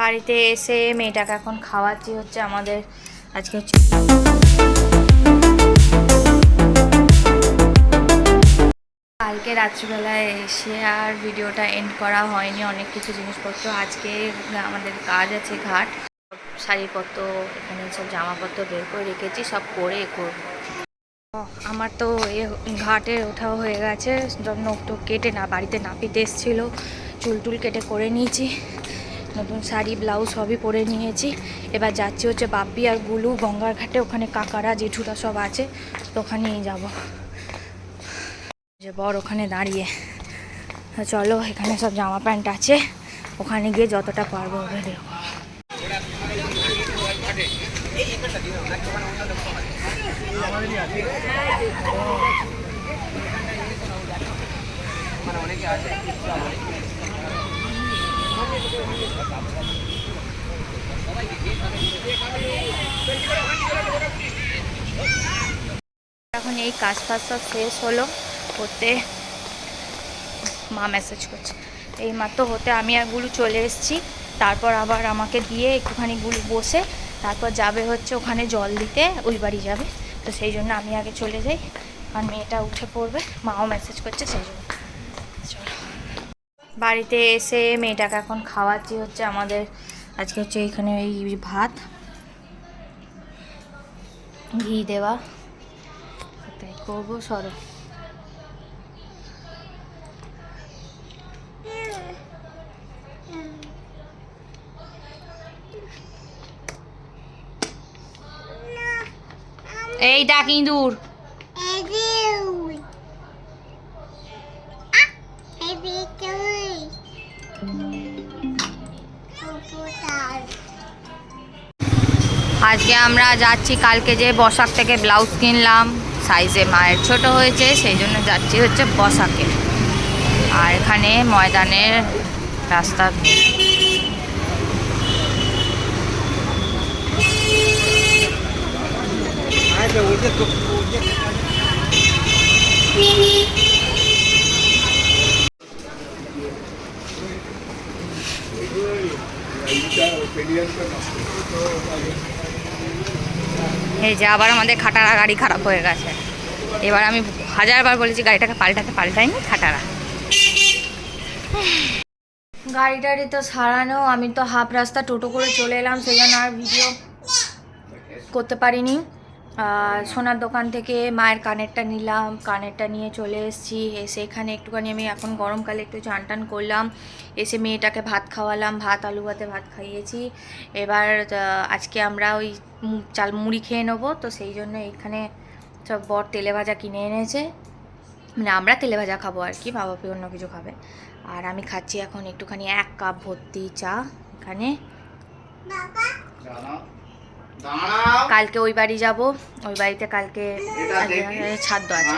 বাড়িতে এসে মেয়েটাকে এখন খাওয়াচ্ছি হচ্ছে আমাদের আজকে হচ্ছে কালকে রাত্রিবেলায় এসে আর ভিডিওটা এন্ড করা হয়নি, অনেক কিছু জিনিসপত্র। আজকে আমাদের কাজ আছে ঘাট। শাড়িপত্র, এখানে সব জামাপত্র বের করে রেখেছি, সব পরে করব। আমার তো এ ঘাটে ওঠাও হয়ে গেছে নখ টোক কেটে না, বাড়িতে নাপিতে এসেছিল, চুল টুল কেটে করে নিয়েছি, নতুন শাড়ি, ব্লাউজ সবই পরে নিয়েছি, এবার যাচ্ছি হচ্ছে বাপ্পি আর গুলু গঙ্গার ঘাটে, ওখানে কাকারা, জেঠুরা সব আছে, তো ওখানেই যাব। যে বর ওখানে দাঁড়িয়ে, চলো এখানে সব জামা প্যান্ট আছে, ওখানে গিয়ে যতটা পারব এখন এই কাজ ফাজ সব শেষ হলো, হতে মা মেসেজ করছে। এই মাত্র হতে আমি আর গুলু চলে এসেছি, তারপর আবার আমাকে দিয়ে একটুখানি গুলু বসে তারপর যাবে হচ্ছে ওখানে জল দিতে, ওই বাড়ি যাবে। তো সেই জন্য আমি আগে চলে যাই, আর মেয়েটা উঠে পড়বে, মাও মেসেজ করছে, সেই জন্য। বাড়িতে এসে মেয়েটাকে এখন খাওয়াচ্ছি হচ্ছে আমাদের, আজকে হচ্ছে এখানে এই ভাত, ঘি দেওয়া। তাই করব, সরো। এই ডাক ইঁদুর। আজকে আমরা যাচ্ছি, কালকে যে বসাক থেকে ব্লাউজ কিনলাম, সাইজে মায়ের ছোট হয়েছে, সেই জন্য যাচ্ছি হচ্ছে বসাকে। আর এখানে ময়দানের রাস্তা। এই যে আবার আমাদের খাটারা গাড়ি খারাপ হয়ে গেছে। এবার আমি হাজারবার বলেছি গাড়িটাকে পাল্টাতে পাল্টাইনি খাটারা। গাড়ি টাড়ি তো সারানো, আমি তো হাফ রাস্তা টোটো করে চলে এলাম, সেই জন্য আর ভিডিও করতে পারিনি। সোনার দোকান থেকে মায়ের কানেরটা নিলাম কানেরটা নিয়ে চলে এসেছি। এসে এখানে একটুখানি আমি এখন গরমকালে একটু চান টান করলাম। এসে মেয়েটাকে ভাত খাওয়ালাম ভাত আলু ভাতে ভাত খাইয়েছি। এবার আজকে আমরা ওই চাল মুড়ি খেয়ে নেব। তো সেই জন্য এখানে সব বর তেলে ভাজা কিনে এনেছে। মানে আমরা তেলে ভাজা খাব আর কি বাবা অন্য কিছু খাবে। আর আমি খাচ্ছি এখন একটুখানি এক কাপ ভর্তি চা এখানে। কালকে ওই বাড়ি যাব। ওই বাড়িতে কালকে ছাদ্য আছে।